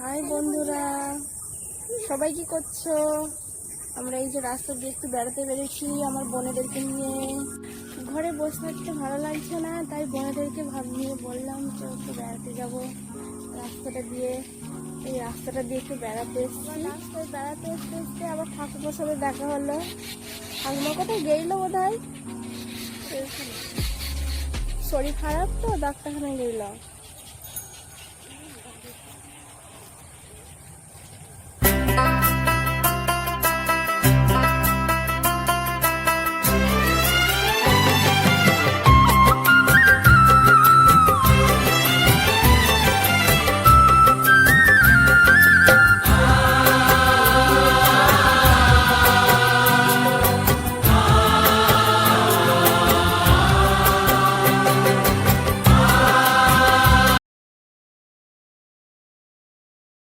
High বন্ধুরা সবাই কি করছ? আমরা এই যে রাস্তা দিয়ে একটু বেড়াতে বেরেছি আমার বোনেদেরকে নিয়ে। ঘরে বসে থাকতে ভালো লাগছে না তাই বোনেদেরকে ভাব নিয়ে বললাম যে একটু বেড়াতে যাব। রাস্তাটা দিয়ে এই রাস্তাটা দিয়ে একটু বেড়াতে এসেছি। রাস্তায় বেড়াতে এসতে এসতে আবার ঠাকুমার সাথে দেখা হলো। ঠাকুমা কোথায় গেইলো বোধ হয় শরীর খারাপ তো ডাক্তারখানায় গেলাম